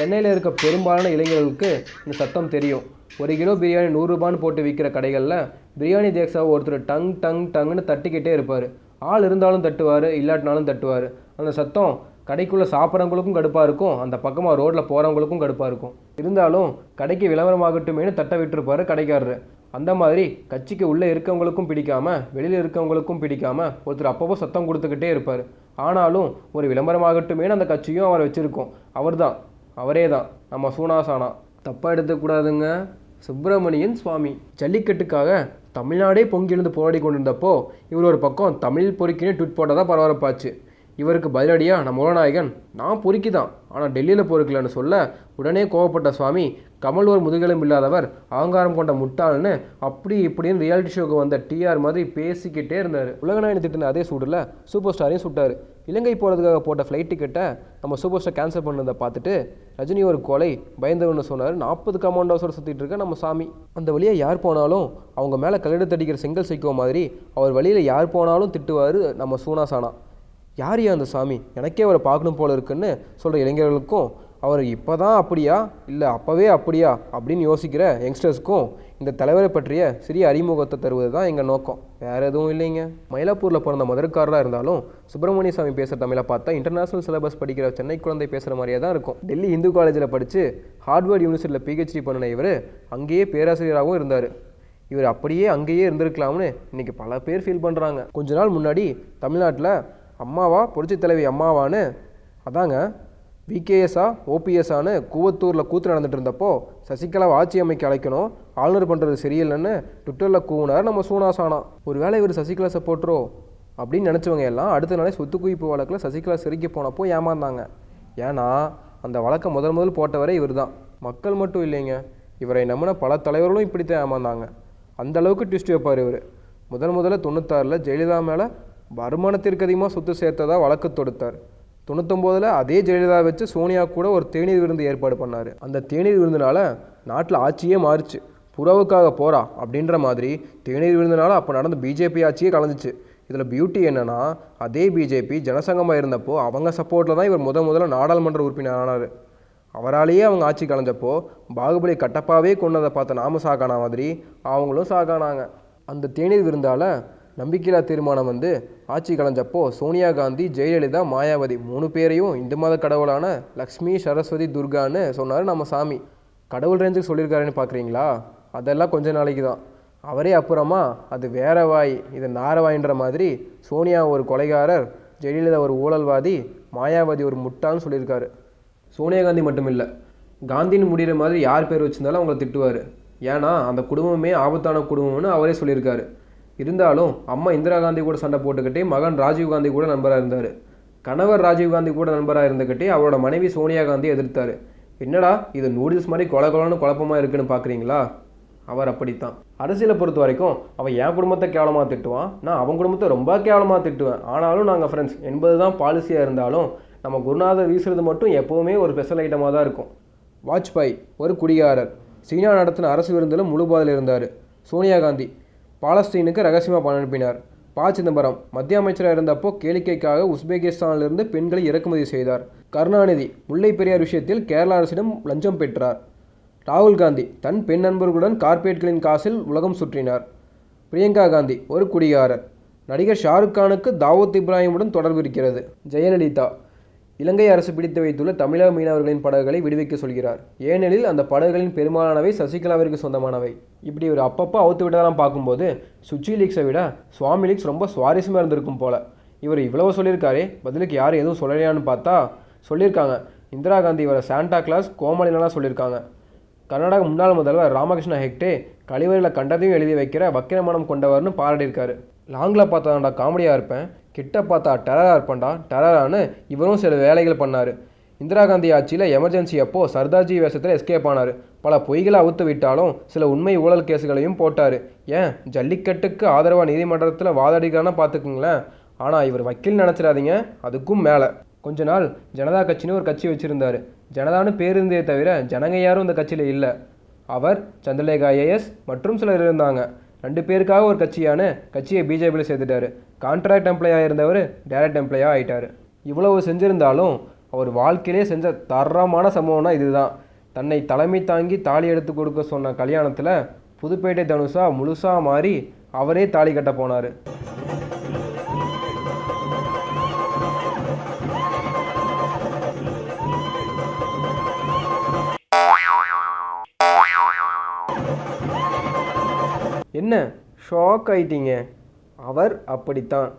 சென்னையில் இருக்க பெரும்பாலான இளைஞர்களுக்கு இந்த சத்தம் தெரியும். ஒரு கிலோ பிரியாணி நூறுரூபான்னு போட்டு விற்கிற கடைகளில் பிரியாணி தேக்ஸாவை ஒருத்தர் டங் டங் டங்குன்னு தட்டிக்கிட்டே இருப்பார். ஆள் இருந்தாலும் தட்டுவார் இல்லாட்டினாலும் தட்டுவார். அந்த சத்தம் கடைக்குள்ளே சாப்பிட்றவங்களுக்கும் கடுப்பாக இருக்கும் அந்த பக்கமாக ரோட்டில் போகிறவங்களுக்கும் கடுப்பாக இருக்கும். இருந்தாலும் கடைக்கு விளம்பரமாகட்டுமேனு தட்ட விட்டுருப்பாரு கடைக்காரரு. அந்த மாதிரி கட்சிக்கு உள்ளே இருக்கவங்களுக்கும் பிடிக்காம வெளியில் இருக்கவங்களுக்கும் பிடிக்காம ஒருத்தர் அப்பப்போ சத்தம் கொடுத்துக்கிட்டே இருப்பார். ஆனாலும் ஒரு விளம்பரமாகட்டுமேனு அந்த கட்சியும் அவரை வச்சுருக்கோம். அவர் தான் அவரே தான் நம்ம சூனாசானா. தப்பாக எடுத்துக்கூடாதுங்க சுப்பிரமணியன் சுவாமி. ஜல்லிக்கட்டுக்காக தமிழ்நாடே பொங்கி போராடி கொண்டிருந்தப்போ இவர் ஒரு பக்கம் தமிழ் பொறுக்கின்னு ட்விட் போட்டதா பரபரப்பாச்சு. இவருக்கு பதிலடியாக நம்ம உலநாயகன் நான் பொறுக்கி தான் ஆனால் டெல்லியில் பொறுக்கலன்னு சொல்ல உடனே கோவப்பட்ட சுவாமி கமல் ஒரு முதுகெலும் இல்லாதவர் அகங்காரம் கொண்ட முட்டாள்னு அப்படி இப்படின்னு ரியாலிட்டி ஷோக்கு வந்த டிஆர் மாதிரி பேசிக்கிட்டே இருந்தார். உலகநாயகன் திட்டின அதே சூடில் சூப்பர் ஸ்டாரையும் சுட்டார். இலங்கை போகிறதுக்காக போட்ட ஃப்ளைட் டிக்கெட்டை நம்ம சூப்பர் ஸ்டார் கேன்சல் பண்ணதை பார்த்துட்டு ரஜினி ஒரு கொலை பயந்தவன்னு சொன்னார். நாற்பது கமாண்டோஸோட சுற்றிட்டு இருக்க நம்ம சாமி. அந்த வழியாக யார் போனாலும் அவங்க மேலே கல்லெடுத்து அடிக்கிற செங்கல் சைக்கோ மாதிரி அவர் வழியில் யார் போனாலும் திட்டுவார் நம்ம சூனா சானா. யார் அந்த சாமி? எனக்கே அவரை பார்க்கணும் போல இருக்குன்னு சொல்கிற இளைஞர்களுக்கும் அவர் இப்போ தான் அப்படியா? இல்லை அப்போவே அப்படியா? அப்படின்னு யோசிக்கிற யங்ஸ்டர்ஸ்க்கும் இந்த தலைவரை பற்றிய சிறிய அறிமுகத்தை தருவது தான் எங்கள் நோக்கம். வேறு எதுவும் இல்லைங்க. மயிலாப்பூரில் பிறந்த மதுரக்காரராக இருந்தாலும் சுப்பிரமணிய சாமி பேசுகிற தமிழை பார்த்தா இன்டர்நேஷனல் சிலபஸ் படிக்கிற சென்னை குழந்தை பேசுகிற மாதிரியே தான் இருக்கும். டெல்லி இந்து காலேஜில் படித்து ஹார்ட்வேர்ட் யூனிவர்சிட்டியில் பிஹெச்டி பண்ணின இவர் அங்கேயே பேராசிரியராகவும் இருந்தார். இவர் அப்படியே அங்கேயே இருந்திருக்கலாம்னு இன்றைக்கி பல பேர் ஃபீல் பண்ணுறாங்க கொஞ்ச நாள் முன்னாடி தமிழ்நாட்டில் அம்மாவா புரட்சி தலைவி அம்மாவான்னு அதாங்க விகேஎஸ்ஆ ஓபிஎஸ்ஸான்னு கூவத்தூரில் கூத்து நடந்துட்டு இருந்தப்போ சசிகலாவை ஆட்சி அமைக்க அழைக்கணும் ஆளுநர் பண்ணுறது சரியில்லைன்னு ட்விட்டரில் கூவினார் நம்ம சூனாசானா. ஒருவேளை இவர் சசிகலா சப்போர்ட்டரோ அப்படின்னு நினச்சவங்க எல்லாம் அடுத்த நாளே சொத்து குவிப்பு வழக்கில் சசிகலா சிரிக்க போனப்போ ஏமாந்தாங்க. ஏன்னா அந்த வழக்கை முதல் முதல் போட்டவரே இவர் தான் மக்கள் மட்டும் இல்லைங்க. இவரை நம்பின பல தலைவர்களும் இப்படித்தான் ஏமாந்தாங்க. அந்த அளவுக்கு ட்விஸ்ட் வைப்பார் இவர். முதல் முதல்ல தொண்ணூத்தாறில் ஜெயலலிதா மேலே வருமானத்திற்கு அதிகமாக சொத்து சேர்த்ததாக வழக்கு தொடுத்தார். தொண்ணூத்தொம்போதில் அதே ஜெயலலிதா வச்சு சோனியா கூட ஒரு தேநீர் விருந்து ஏற்பாடு பண்ணார். அந்த தேநீர் விருந்தினால நாட்டில் ஆட்சியே மாறுச்சு. புறவுக்காக போகிறா அப்படின்ற மாதிரி தேநீர் விருந்தினால அப்போ நடந்த பிஜேபி ஆட்சியே கலந்துச்சு இதில் பியூட்டி என்னன்னா அதே பிஜேபி ஜனசங்கமாக இருந்தப்போ அவங்க சப்போர்ட்டில் தான் இவர் முத முதல்ல நாடாளுமன்ற உறுப்பினர் ஆனார். அவராலேயே அவங்க ஆட்சி கலைஞ்சப்போ பாகுபலி கட்டப்பாவே கொண்டதை பார்த்த நாம சாகானா மாதிரி அவங்களும் சாகானாங்க. அந்த தேநீர் விருந்தால் நம்பிக்கையில்லா தீர்மானம் வந்து ஆட்சி கலைஞ்சப்போ சோனியா காந்தி ஜெயலலிதா மாயாவதி மூணு பேரையும் இந்து மத கடவுளான லக்ஷ்மி சரஸ்வதி துர்கான்னு சொன்னார் நம்ம சாமி. கடவுள் ரேஞ்சுக்கு சொல்லியிருக்காருன்னு பார்க்குறீங்களா அதெல்லாம் கொஞ்ச நாளைக்கு தான். அவரே அப்புறமா அது வேற வாய் இது நாரவாயின்ற மாதிரி சோனியா ஒரு கொலைகாரர் ஜெயலலிதா ஒரு ஊழல்வாதி மாயாவதி ஒரு முட்டான்னு சொல்லியிருக்காரு. சோனியா காந்தி மட்டும் இல்லை காந்தின்னு முடிகிற மாதிரி யார் பேர் வச்சிருந்தாலும் அவங்கள திட்டுவார். ஏன்னா அந்த குடும்பமே ஆபத்தான குடும்பம்னு அவரே சொல்லியிருக்காரு. இருந்தாலும் அம்மா இந்திரா காந்தி கூட சண்டை போட்டுக்கிட்டே மகன் ராஜீவ் காந்தி கூட நண்பராக இருந்தார். கணவர் ராஜீவ் காந்தி கூட நண்பராக இருந்துக்கிட்டே அவரோட மனைவி சோனியா காந்தி எதிர்த்தார். என்னடா இது நூடுல்ஸ் மாதிரி கொல கொலன்னு குழப்பமாக இருக்குன்னு பார்க்குறீங்களா அவர் அப்படித்தான். அரசியலை பொறுத்த வரைக்கும் அவன் என் குடும்பத்தை கேவலமாக திட்டுவான் நான் அவன் குடும்பத்தை ரொம்ப கேவலமாக திட்டுவேன். ஆனாலும் நாங்கள் ஃப்ரெண்ட்ஸ் என்பது தான் பாலிசியாக இருந்தாலும் நம்ம குருநாதர் வீசுறது மட்டும் எப்போவுமே ஒரு ஸ்பெஷல் ஐட்டமாக தான் இருக்கும். வாஜ்பாய் ஒரு குடிகாரர். சீனா நடத்தின அரசு விருந்தில் முழுபாதில் இருந்தார். சோனியா காந்தி பாலஸ்தீனுக்கு ரகசியமாக பணம் அனுப்பினார். ப. சிதம்பரம் மத்திய அமைச்சராக இருந்தப்போ கேளிக்கைக்காக உஸ்பெகிஸ்தானிலிருந்து பெண்களை இறக்குமதி செய்தார். கருணாநிதி முல்லை பெரியார் விஷயத்தில் கேரள அரசிடம் லஞ்சம் பெற்றார். ராகுல் காந்தி தன் பெண் நண்பர்களுடன் கார்ப்பரேட்களின் காசில் உலகம் சுற்றினார். பிரியங்கா காந்தி ஒரு குடிகாரர். நடிகர் ஷாருக் கானுக்கு தாவூத் இப்ராஹிமுடன் தொடர்பு இருக்கிறது. ஜெயலலிதா இலங்கை அரசு பிடித்து வைத்துள்ள தமிழக மீனவர்களின் படகுகளை விடுவிக்க சொல்கிறார். ஏனெனில் அந்த படகுகளின் பெரும்பாலானவை சசிகலாவிற்கு சொந்தமானவை. இப்படி ஒரு அப்பப்போ அவுத்து விட்டதெல்லாம் பார்க்கும்போது சுச்சி லீக்ஸை விட சுவாமி லீக்ஸ் ரொம்ப சுவாரஸ்யமாக இருந்திருக்கும் போல. இவர் இவ்வளவு சொல்லியிருக்காரே பதிலுக்கு யார் எதுவும் சொல்லலையான்னு பார்த்தா சொல்லியிருக்காங்க. இந்திரா காந்தி இவரை சாண்டா கிளாஸ் கோமலினலாம் சொல்லியிருக்காங்க. கர்நாடக முன்னாள் முதல்வர் ராமகிருஷ்ண ஹெக்டே கழிவறையில் கண்டதையும் எழுதி வைக்கிற வக்கிரமனம் கொண்டவர்னு பாராட்டியிருக்காரு. லாங்கில் பார்த்தாண்டா காமெடியாக இருப்பேன். கிட்ட பார்த்தா டெரராக இருப்பேன்டா டெரரான்னு இவரும் சில வேலைகள் பண்ணார். இந்திரா காந்தி ஆட்சியில் எமர்ஜென்சி அப்போ சர்தார்ஜி வேஷத்தில் எஸ்கேப் ஆனார். பல பொய்களை அவுத்து விட்டாலும் சில உண்மை ஊழல் கேஸுகளையும் போட்டார். ஏன்? ஜல்லிக்கட்டுக்கு ஆதரவாக நீதிமன்றத்தில் வாதாடிக்கிறான்னா பார்த்துக்குங்களேன். ஆனால் இவர் வக்கீல் நினச்சிடாதீங்க அதுக்கும் மேலே. கொஞ்ச நாள் ஜனதா கட்சின்னு ஒரு கட்சி வச்சுருந்தார். ஜனதான்னு பேர் இருந்தே தவிர ஜனங்க யாரும் இந்த கட்சியில் இல்லை. அவர் சந்திரலேகா ஏஎஸ் மற்றும் சிலர் இருந்தாங்க. ரெண்டு பேருக்காக ஒரு கட்சியான கட்சியை பிஜேபியில் சேர்த்துட்டார். கான்ட்ராக்ட் எம்ப்ளாயாக இருந்தவர் டைரக்ட் எம்ப்ளாயாக ஆகிட்டார் இவ்வளவு செஞ்சிருந்தாலும் அவர் வாழ்க்கையிலே செஞ்ச தரமான சம்பவம்னா இதுதான். தன்னை தலைமை தாங்கி தாலி எடுத்து கொடுக்க சொன்ன கல்யாணத்தில் புதுப்பேட்டை தனுஷா முழுசாக மாறி அவரே தாலி கட்ட போனார். என்ன? ஷாக் ஆயிட்டீங்க. அவர் அப்படித்தான்.